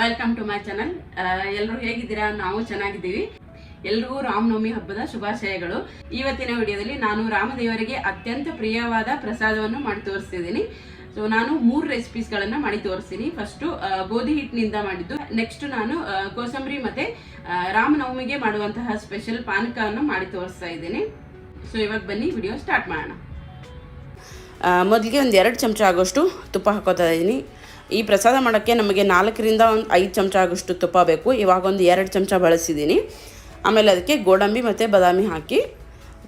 Welcome to my channel ಎಲ್ಲರೂ ಹೇಗಿದ್ದೀರಾ? ನಾವು ಚೆನ್ನಾಗಿದ್ದೀವಿ. ಎಲ್ರಿಗೂ ರಾಮನವಮಿ ಹಬ್ಬದ ಶುಭಾಶಯಗಳು. ಇವತ್ತಿನ ವಿಡಿಯೋದಲ್ಲಿ ನಾನು ರಾಮದೇವರಿಗೆ ಅತ್ಯಂತ ಪ್ರಿಯವಾದ ಪ್ರಸಾದವನ್ನು ಮಾಡಿ ತೋರಿಸ್ತಿದ್ದೀನಿ. ಸೊ ನಾನು ಮೂರು ರೆಸಿಪೀಸ್ಗಳನ್ನು ಮಾಡಿ ತೋರಿಸ್ತೀನಿ. ಫಸ್ಟು ಗೋಧಿ ಹಿಟ್ಟಿನಿಂದ ಮಾಡಿದ್ದು. ನೆಕ್ಸ್ಟ್ ನಾನು ಕೋಸಂಬರಿ ಮತ್ತೆ ರಾಮನವಮಿಗೆ ಮಾಡುವಂತಹ ಸ್ಪೆಷಲ್ ಪಾನಕವನ್ನು ಮಾಡಿ ತೋರಿಸ್ತಾ ಇದ್ದೀನಿ. ಸೊ ಇವಾಗ ಬನ್ನಿ, ವಿಡಿಯೋ ಸ್ಟಾರ್ಟ್ ಮಾಡೋಣ. ಮೊದಲಿಗೆ ಒಂದು ಎರಡು ಚಮಚ ಆಗೋಷ್ಟು ತುಪ್ಪ ಹಾಕೋತಾ ಇದ್ದೀನಿ. ಈ ಪ್ರಸಾದ ಮಾಡೋಕ್ಕೆ ನಮಗೆ ನಾಲ್ಕರಿಂದ ಒಂದು ಐದು ಚಮಚ ಆಗೋಷ್ಟು ತುಪ್ಪ ಬೇಕು. ಇವಾಗ ಒಂದು ಎರಡು ಚಮಚ ಬಳಸಿದ್ದೀನಿ ಆಮೇಲೆ ಅದಕ್ಕೆ ಗೋಡಂಬಿ ಮತ್ತು ಬಾದಾಮಿ ಹಾಕಿ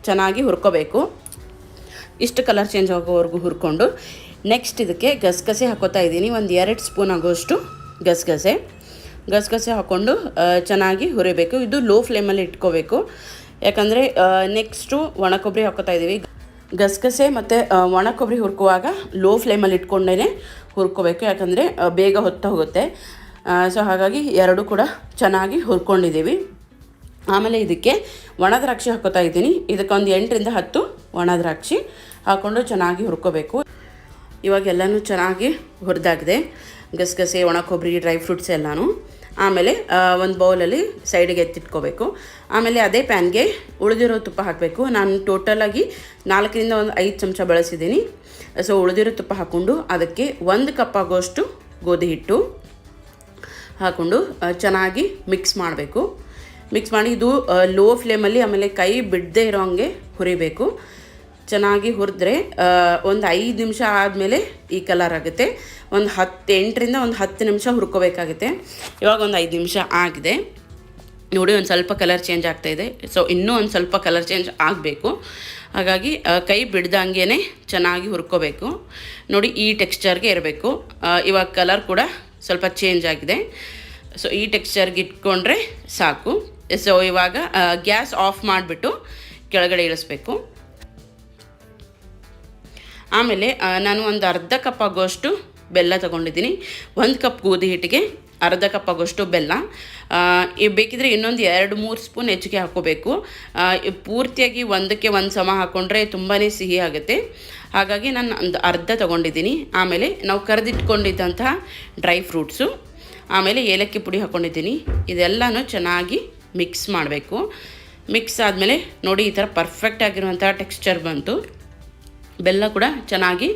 ಚೆನ್ನಾಗಿ ಹುರ್ಕೋಬೇಕು. ಇಷ್ಟು ಕಲರ್ ಚೇಂಜ್ ಆಗೋವರೆಗೂ ಹುರ್ಕೊಂಡು. ನೆಕ್ಸ್ಟ್ ಇದಕ್ಕೆ ಗಸಗಸೆ ಹಾಕೋತಾ ಇದ್ದೀನಿ. ಒಂದು ಎರಡು ಸ್ಪೂನ್ ಆಗೋಷ್ಟು ಗಸಗಸೆ. ಗಸಗಸೆ ಹಾಕ್ಕೊಂಡು ಚೆನ್ನಾಗಿ ಹುರಿಬೇಕು. ಇದು ಲೋ ಫ್ಲೇಮಲ್ಲಿ ಇಟ್ಕೋಬೇಕು. ಯಾಕಂದರೆ ನೆಕ್ಸ್ಟು ಒಣ ಕೊಬ್ಬರಿ ಹಾಕೋತಾ ಇದ್ದೀವಿ. ಗಸಗಸೆ ಮತ್ತು ಒಣ ಕೊಬ್ಬರಿ ಹುರ್ಕುವಾಗ ಲೋ ಫ್ಲೇಮಲ್ಲಿ ಇಟ್ಕೊಂಡೇ ಹುರ್ಕೋಬೇಕು, ಯಾಕಂದರೆ ಬೇಗ ಹೊತ್ತ ಹೋಗುತ್ತೆ. ಸೊ ಹಾಗಾಗಿ ಎರಡು ಕೂಡ ಚೆನ್ನಾಗಿ ಹುರ್ಕೊಂಡಿದ್ದೀವಿ. ಆಮೇಲೆ ಇದಕ್ಕೆ ಒಣ ದ್ರಾಕ್ಷಿ ಹಾಕೋತಾ ಇದ್ದೀನಿ. ಇದಕ್ಕೆ ಒಂದು ಎಂಟರಿಂದ ಹತ್ತು ಒಣ ದ್ರಾಕ್ಷಿ ಹಾಕ್ಕೊಂಡು ಚೆನ್ನಾಗಿ ಹುರ್ಕೋಬೇಕು. ಇವಾಗ ಎಲ್ಲನೂ ಚೆನ್ನಾಗಿ ಹುರಿದಾಗಿದೆ. ಗಸಗಸೆ, ಒಣ ಕೊಬ್ಬರಿ ಡ್ರೈ ಫ್ರೂಟ್ಸ್ ಎಲ್ಲನೂ. ಆಮೇಲೆ ಒಂದು ಬೌಲಲ್ಲಿ ಸೈಡಿಗೆ ಎತ್ತಿಟ್ಕೋಬೇಕು. ಆಮೇಲೆ ಅದೇ ಪ್ಯಾನ್ಗೆ ಉಳಿದಿರೋ ತುಪ್ಪ ಹಾಕಬೇಕು. ನಾನು ಟೋಟಲಾಗಿ ನಾಲ್ಕರಿಂದ ಒಂದು ಐದು ಚಮಚ ಬಳಸಿದ್ದೀನಿ. ಸೊ ಉಳಿದಿರೋ ತುಪ್ಪ ಹಾಕ್ಕೊಂಡು ಅದಕ್ಕೆ ಒಂದು ಕಪ್ ಆಗೋಷ್ಟು ಗೋಧಿ ಹಿಟ್ಟು ಹಾಕ್ಕೊಂಡು ಚೆನ್ನಾಗಿ ಮಿಕ್ಸ್ ಮಾಡಬೇಕು. ಮಿಕ್ಸ್ ಮಾಡಿ ಇದು ಲೋ ಫ್ಲೇಮಲ್ಲಿ ಆಮೇಲೆ ಕೈ ಬಿಡದೇ ಇರೋ ಹಂಗೆ ಹುರಿಬೇಕು. ಚೆನ್ನಾಗಿ ಹುರಿದ್ರೆ ಒಂದು ಐದು ನಿಮಿಷ ಆದಮೇಲೆ ಈ ಕಲರ್ ಆಗುತ್ತೆ. ಒಂದು ಹತ್ತು ಎಂಟರಿಂದ ಒಂದು ಹತ್ತು ನಿಮಿಷ ಹುರ್ಕೋಬೇಕಾಗುತ್ತೆ. ಇವಾಗ ಒಂದು ಐದು ನಿಮಿಷ ಆಗಿದೆ. ನೋಡಿ, ಒಂದು ಸ್ವಲ್ಪ ಕಲರ್ ಚೇಂಜ್ ಆಗ್ತಾಯಿದೆ ಸೊ ಇನ್ನೂ ಒಂದು ಸ್ವಲ್ಪ ಕಲರ್ ಚೇಂಜ್ ಆಗಬೇಕು. ಹಾಗಾಗಿ ಕೈ ಬಿಡ್ದಂಗೆ ಚೆನ್ನಾಗಿ ಹುರ್ಕೋಬೇಕು. ನೋಡಿ, ಈ ಟೆಕ್ಸ್ಚರ್ಗೆ ಇರಬೇಕು. ಇವಾಗ ಕಲರ್ ಕೂಡ ಸ್ವಲ್ಪ ಚೇಂಜ್ ಆಗಿದೆ. ಸೊ ಈ ಟೆಕ್ಸ್ಚರ್ಗೆ ಇಟ್ಕೊಂಡ್ರೆ ಸಾಕು. ಸೊ ಇವಾಗ ಗ್ಯಾಸ್ ಆಫ್ ಮಾಡಿಬಿಟ್ಟು ಕೆಳಗಡೆ ಇಳಿಸ್ಬೇಕು. ಆಮೇಲೆ ನಾನು ಒಂದು ಅರ್ಧ ಕಪ್ ಆಗೋಷ್ಟು ಬೆಲ್ಲ ತೊಗೊಂಡಿದ್ದೀನಿ. ಒಂದು ಕಪ್ ಗೋಧಿ ಹಿಟ್ಟಿಗೆ, ಅರ್ಧ ಕಪ್ ಆಗೋಷ್ಟು ಬೆಲ್ಲ. ಬೇಕಿದ್ರೆ ಇನ್ನೊಂದು ಎರಡು, ಮೂರು ಸ್ಪೂನ್ ಹೆಚ್ಚಿಗೆ ಹಾಕೋಬೇಕು. ಪೂರ್ತಿಯಾಗಿ ಒಂದಕ್ಕೆ ಒಂದು ಸಮ ಹಾಕ್ಕೊಂಡ್ರೆ ತುಂಬಾ ಸಿಹಿ ಆಗುತ್ತೆ. ಹಾಗಾಗಿ ನಾನು ಒಂದು ಅರ್ಧ ತೊಗೊಂಡಿದ್ದೀನಿ. ಆಮೇಲೆ ನಾವು ಕರೆದಿಟ್ಕೊಂಡಿದ್ದಂತಹ ಡ್ರೈ ಫ್ರೂಟ್ಸು ಆಮೇಲೆ ಏಲಕ್ಕಿ ಪುಡಿ ಹಾಕ್ಕೊಂಡಿದ್ದೀನಿ ಇದೆಲ್ಲನೂ ಚೆನ್ನಾಗಿ ಮಿಕ್ಸ್ ಮಾಡಬೇಕು. ಮಿಕ್ಸ್ ಆದಮೇಲೆ ನೋಡಿ ಈ ಥರ ಪರ್ಫೆಕ್ಟ್ ಆಗಿರುವಂಥ ಟೆಕ್ಸ್ಚರ್ ಬಂತು. ಬೆಲ್ಲ ಕೂಡ ಚೆನ್ನಾಗಿ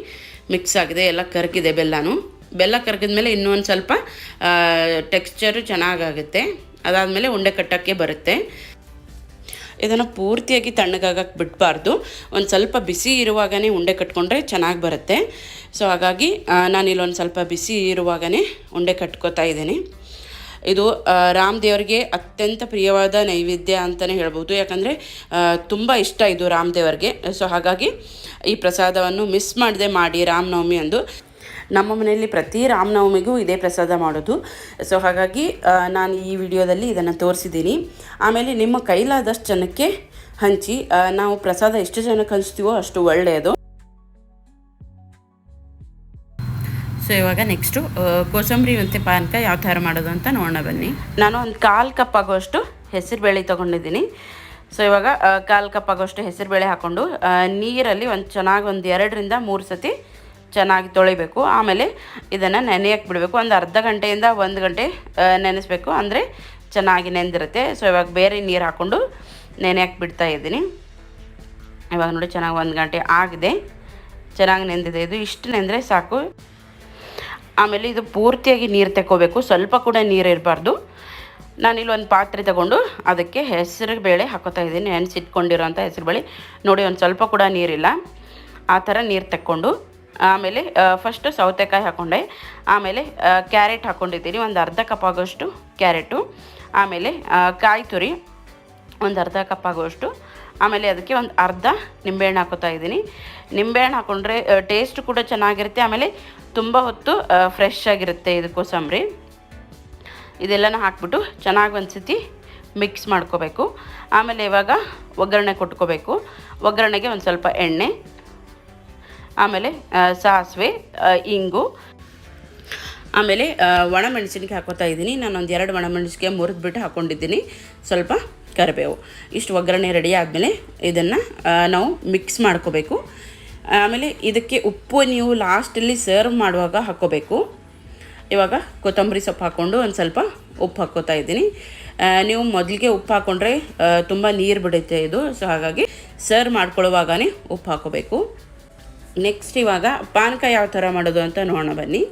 ಮಿಕ್ಸ್ ಆಗಿದೆ, ಎಲ್ಲ ಕರಗಿದೆ ಬೆಲ್ಲನೂ. ಬೆಲ್ಲ ಕರಗಿದ ಮೇಲೆ ಇನ್ನೂ ಒಂದು ಸ್ವಲ್ಪ ಟೆಕ್ಸ್ಚರು ಚೆನ್ನಾಗಾಗುತ್ತೆ. ಅದಾದಮೇಲೆ ಉಂಡೆ ಕಟ್ಟೋಕ್ಕೆ ಬರುತ್ತೆ. ಇದನ್ನು ಪೂರ್ತಿಯಾಗಿ ತಣ್ಣಗಾಗಕ್ಕೆ ಬಿಡಬಾರ್ದು. ಒಂದು ಸ್ವಲ್ಪ ಬಿಸಿ ಇರುವಾಗನೇ ಉಂಡೆ ಕಟ್ಕೊಂಡ್ರೆ ಚೆನ್ನಾಗಿ ಬರುತ್ತೆ. ಸೊ ಹಾಗಾಗಿ ನಾನು ಇಲ್ಲೊಂದು ಸ್ವಲ್ಪ ಬಿಸಿ ಇರುವಾಗನೇ ಉಂಡೆ ಕಟ್ಕೋತಾ ಇದ್ದೀನಿ. ಇದು ರಾಮ್ ದೇವರಿಗೆ ಅತ್ಯಂತ ಪ್ರಿಯವಾದ ನೈವೇದ್ಯ ಅಂತಲೇ ಹೇಳ್ಬೋದು. ಯಾಕಂದರೆ ತುಂಬ ಇಷ್ಟ ಇದು ರಾಮ್ ದೇವರಿಗೆ. ಸೊ, ಹಾಗಾಗಿ ಈ ಪ್ರಸಾದವನ್ನು ಮಿಸ್ ಮಾಡದೆ ಮಾಡಿ ರಾಮನವಮಿ ಅಂದು. ನಮ್ಮ ಮನೆಯಲ್ಲಿ ಪ್ರತಿ ರಾಮನವಮಿಗೂ ಇದೇ ಪ್ರಸಾದ ಮಾಡೋದು. ಸೊ, ಹಾಗಾಗಿ ನಾನು ಈ ವಿಡಿಯೋದಲ್ಲಿ ಇದನ್ನು ತೋರಿಸಿದ್ದೀನಿ. ಆಮೇಲೆ ನಿಮ್ಮ ಕೈಲಾದಷ್ಟು ಜನಕ್ಕೆ ಹಂಚಿ ನಾವು ಪ್ರಸಾದ ಎಷ್ಟು ಜನಕ್ಕೆ ಹಂಚ್ತೀವೋ ಅಷ್ಟು ಒಳ್ಳೆಯದು. ಸೊ ಇವಾಗ ನೆಕ್ಸ್ಟು ಕೋಸಂಬರಿ ಮತ್ತು ಪಾನಕ ಯಾವ ಥರ ಮಾಡೋದು ಅಂತ ನೋಡೋಣ ಬನ್ನಿ. ನಾನು ಒಂದು ಕಾಲು ಕಪ್ ಆಗೋಷ್ಟು ಹೆಸರುಬೇಳೆ ತೊಗೊಂಡಿದ್ದೀನಿ. ಸೊ ಇವಾಗ ಕಾಲು ಕಪ್ ಆಗೋಷ್ಟು ಹೆಸರುಬೇಳೆ ಹಾಕ್ಕೊಂಡು ನೀರಲ್ಲಿ ಒಂದು ಚೆನ್ನಾಗಿ ಒಂದು ಎರಡರಿಂದ ಮೂರು ಸತಿ ಚೆನ್ನಾಗಿ ತೊಳಿಬೇಕು. ಆಮೇಲೆ ಇದನ್ನು ನೆನೆಯಕ್ಕೆ ಬಿಡಬೇಕು. ಒಂದು ಅರ್ಧ ಗಂಟೆಯಿಂದ ಒಂದು ಗಂಟೆ ನೆನೆಸಬೇಕು. ಅಂದರೆ ಚೆನ್ನಾಗಿ ನೆಂದಿರುತ್ತೆ. ಸೊ ಇವಾಗ ಬೇರೆ ನೀರು ಹಾಕ್ಕೊಂಡು ನೆನೆಯಕ್ಕೆ ಬಿಡ್ತಾ ಇದ್ದೀನಿ. ಇವಾಗ ನೋಡಿ, ಚೆನ್ನಾಗಿ ಒಂದು ಗಂಟೆ ಆಗಿದೆ. ಚೆನ್ನಾಗಿ ನೆಂದಿದೆ. ಇದು ಇಷ್ಟು ನೆಂದರೆ ಸಾಕು. ಆಮೇಲೆ ಇದು ಪೂರ್ತಿಯಾಗಿ ನೀರು ತೆಕ್ಕೋಬೇಕು. ಸ್ವಲ್ಪ ಕೂಡ ನೀರು ಇರಬಾರ್ದು. ನಾನಿಲ್ಲಿ ಒಂದು ಪಾತ್ರೆ ತಗೊಂಡು ಅದಕ್ಕೆ ಹೆಸರು ಬೇಳೆ ಹಾಕೋತಾ ಇದ್ದೀನಿ. ನೆನೆಸಿಟ್ಕೊಂಡಿರೋಂಥ ಹೆಸರು ಬೇಳೆ. ನೋಡಿ, ಒಂದು ಸ್ವಲ್ಪ ಕೂಡ ನೀರಿಲ್ಲ ಆ ಥರ ನೀರು ತೆಕ್ಕೊಂಡು, ಆಮೇಲೆ ಫಸ್ಟು ಸೌತೆಕಾಯಿ ಹಾಕ್ಕೊಂಡೆ ಆಮೇಲೆ ಕ್ಯಾರೆಟ್ ಹಾಕ್ಕೊಂಡಿದ್ದೀನಿ ಒಂದು ಅರ್ಧ ಕಪ್ ಆಗೋಷ್ಟು ಕ್ಯಾರೆಟು. ಆಮೇಲೆ ಕಾಯಿ ತುರಿ. ಒಂದು ಅರ್ಧ ಕಪ್ ಆಗುವಷ್ಟು ಆಮೇಲೆ ಅದಕ್ಕೆ ಒಂದು ಅರ್ಧ ನಿಂಬೆಹಣ್ಣು ಹಾಕೋತಾ ಇದ್ದೀನಿ. ನಿಂಬೆಹಣ್ಣು ಹಾಕೊಂಡ್ರೆ ಟೇಸ್ಟ್ ಕೂಡ ಚೆನ್ನಾಗಿರುತ್ತೆ. ಆಮೇಲೆ ತುಂಬ ಹೊತ್ತು ಫ್ರೆಶ್ ಆಗಿರುತ್ತೆ ಇದು ಕೋಸಂಬರಿ. ಇದೆಲ್ಲನೂ ಹಾಕ್ಬಿಟ್ಟು ಚೆನ್ನಾಗಿ ಒಂದು ಸತಿ ಮಿಕ್ಸ್ ಮಾಡ್ಕೋಬೇಕು. ಆಮೇಲೆ ಇವಾಗ ಒಗ್ಗರಣೆ ಕೊಟ್ಕೋಬೇಕು. ಒಗ್ಗರಣೆಗೆ ಒಂದು ಸ್ವಲ್ಪ ಎಣ್ಣೆ, ಆಮೇಲೆ ಸಾಸಿವೆ ಇಂಗು. ಆಮೇಲೆ ಒಣ ಒಣಮೆಣಸಿನ್ಕಾಯಿ ಹಾಕೋತಾ ಇದ್ದೀನಿ. ನಾನು ಒಂದು ಎರಡು ಒಣಮೆಣಸಿನ್ಕಾಯಿ ಮುರಿದ್ಬಿಟ್ಟು ಹಾಕ್ಕೊಂಡಿದ್ದೀನಿ ಸ್ವಲ್ಪ ಕರಿಬೇವು. ಇಷ್ಟು ಒಗ್ಗರಣೆ ರೆಡಿ ಆದಮೇಲೆ ಇದನ್ನು ನಾವು ಮಿಕ್ಸ್ ಮಾಡ್ಕೋಬೇಕು. ಆಮೇಲೆ ಇದಕ್ಕೆ ಉಪ್ಪು ನೀವು ಲಾಸ್ಟಲ್ಲಿ ಸರ್ವ್ ಮಾಡುವಾಗ ಹಾಕ್ಕೋಬೇಕು. ಇವಾಗ ಕೊತ್ತಂಬರಿ ಸೊಪ್ಪು ಹಾಕ್ಕೊಂಡು ಒಂದು ಸ್ವಲ್ಪ ಉಪ್ಪು ಹಾಕ್ಕೋತಾ ಇದ್ದೀನಿ. ನೀವು ಮೊದಲಿಗೆ ಉಪ್ಪು ಹಾಕ್ಕೊಂಡ್ರೆ ತುಂಬ ನೀರು ಬಿಡುತ್ತೆ ಇದು. ಸೊ ಹಾಗಾಗಿ ಸರ್ವ್ ಮಾಡ್ಕೊಳ್ಳುವಾಗನೇ ಉಪ್ಪು ಹಾಕೋಬೇಕು ನೆಕ್ಸ್ಟ್ ಇವಾಗ ಪಾನಕ ಯಾವ ಥರ ಮಾಡೋದು ಅಂತ ನೋಡೋಣ ಬನ್ನಿ.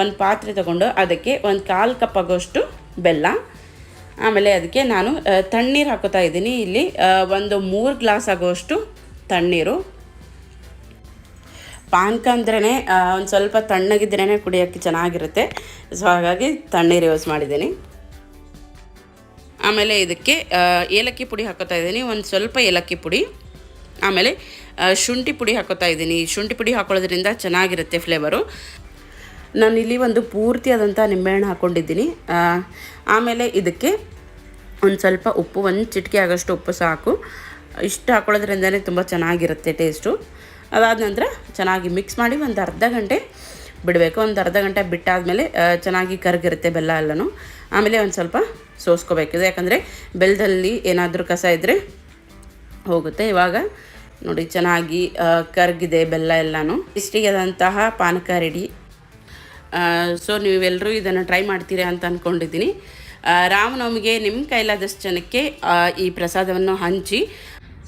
ಒಂದು ಪಾತ್ರೆ ತಗೊಂಡು ಅದಕ್ಕೆ ಒಂದು ಕಾಲು ಕಪ್ ಆಗೋಷ್ಟು ಬೆಲ್ಲ. ಆಮೇಲೆ ಅದಕ್ಕೆ ನಾನು ತಣ್ಣೀರು ಹಾಕೋತಾ ಇದ್ದೀನಿ. ಇಲ್ಲಿ ಒಂದು ಮೂರು ಗ್ಲಾಸ್ ಆಗೋಷ್ಟು ತಣ್ಣೀರು. ಪಾನಕ ಅಂದ್ರೇ ಒಂದು ಸ್ವಲ್ಪ ತಣ್ಣಗಿದ್ರೇ ಕುಡಿಯೋಕ್ಕೆ ಚೆನ್ನಾಗಿರುತ್ತೆ. ಸೊ ಹಾಗಾಗಿ ತಣ್ಣೀರು ಯೂಸ್ ಮಾಡಿದ್ದೀನಿ. ಆಮೇಲೆ ಇದಕ್ಕೆ ಏಲಕ್ಕಿ ಪುಡಿ ಹಾಕೋತಾ ಇದ್ದೀನಿ. ಒಂದು ಸ್ವಲ್ಪ ಏಲಕ್ಕಿ ಪುಡಿ. ಆಮೇಲೆ ಶುಂಠಿ ಪುಡಿ ಹಾಕೋತಾ ಇದ್ದೀನಿ. ಶುಂಠಿ ಪುಡಿ ಹಾಕೊಳ್ಳೋದ್ರಿಂದ ಚೆನ್ನಾಗಿರುತ್ತೆ ಫ್ಲೇವರು ನಾನು ಇಲ್ಲಿ ಒಂದು ಪೂರ್ತಿಯಾದಂಥ ನಿಂಬೆಹಣ್ಣು ಹಾಕ್ಕೊಂಡಿದ್ದೀನಿ ಆಮೇಲೆ ಇದಕ್ಕೆ ಒಂದು ಸ್ವಲ್ಪ ಉಪ್ಪು, ಒಂದು ಚಿಟಿಕೆ ಆಗೋಷ್ಟು ಉಪ್ಪು ಸಾಕು. ಇಷ್ಟು ಹಾಕೊಳ್ಳೋದ್ರಿಂದನೇ ತುಂಬ ಚೆನ್ನಾಗಿರುತ್ತೆ ಟೇಸ್ಟು. ಅದಾದ ನಂತರ ಚೆನ್ನಾಗಿ ಮಿಕ್ಸ್ ಮಾಡಿ ಒಂದು ಅರ್ಧ ಗಂಟೆ ಬಿಡಬೇಕು. ಒಂದು ಅರ್ಧ ಗಂಟೆ ಬಿಟ್ಟಾದಮೇಲೆ ಚೆನ್ನಾಗಿ ಕರಗಿರುತ್ತೆ ಬೆಲ್ಲ ಎಲ್ಲನೂ. ಆಮೇಲೆ ಒಂದು ಸ್ವಲ್ಪ ಸೋಸ್ಕೋಬೇಕಿದೆ ಯಾಕಂದರೆ ಬೆಲ್ಲದಲ್ಲಿ ಏನಾದರೂ ಕಸ ಇದ್ದರೆ ಹೋಗುತ್ತೆ. ಇವಾಗ ನೋಡಿ, ಚೆನ್ನಾಗಿ ಕರಗಿದೆ ಬೆಲ್ಲ ಎಲ್ಲನೂ. ಇಷ್ಟಿಗೆದಂತಹ ಪಾನಕ ರೆಡಿ. ಸೊ ನೀವೆಲ್ಲರೂ ಇದನ್ನು ಟ್ರೈ ಮಾಡ್ತೀರಾ ಅಂತ ಅಂದ್ಕೊಂಡಿದ್ದೀನಿ ರಾಮನವಮಿಗೆ ನಿಮ್ಮ ಕೈಲಾದಷ್ಟು ಜನಕ್ಕೆ ಈ ಪ್ರಸಾದವನ್ನು ಹಂಚಿ.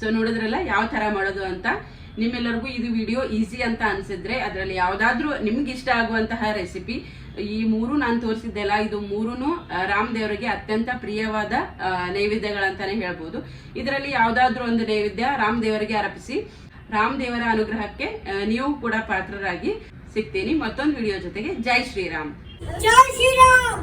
ಸೊ ನೋಡಿದ್ರಲ್ಲ ಯಾವ ಥರ ಮಾಡೋದು ಅಂತ? ನಿಮ್ಮೆಲ್ಲರಿಗೂ ಇದು ವಿಡಿಯೋ ಈಸಿ ಅಂತ ಅನ್ಸಿದ್ರೆ ಅದರಲ್ಲಿ ಯಾವುದಾದ್ರೂ ನಿಮ್ಗೆ ಇಷ್ಟ ಆಗುವಂತಹ ರೆಸಿಪಿ ಈ ಮೂರು ನಾನು ತೋರಿಸಿದ್ದೆಲ್ಲ ಇದು ಮೂರೂ ರಾಮದೇವರಿಗೆ ಅತ್ಯಂತ ಪ್ರಿಯವಾದ ನೈವೇದ್ಯಗಳಂತಾನೆ ಹೇಳ್ಬೋದು. ಇದರಲ್ಲಿ ಯಾವುದಾದ್ರೂ ಒಂದು ನೈವೇದ್ಯ ರಾಮದೇವರಿಗೆ ಅರ್ಪಿಸಿ, ರಾಮದೇವರ ಅನುಗ್ರಹಕ್ಕೆ ನೀವು ಕೂಡ ಪಾತ್ರರಾಗಿ. ಸಿಗ್ತೀನಿ ಮತ್ತೊಂದು ವಿಡಿಯೋ ಜೊತೆಗೆ. ಜೈ ಶ್ರೀರಾಮ್. ಜೈ ಶ್ರೀರಾಮ್.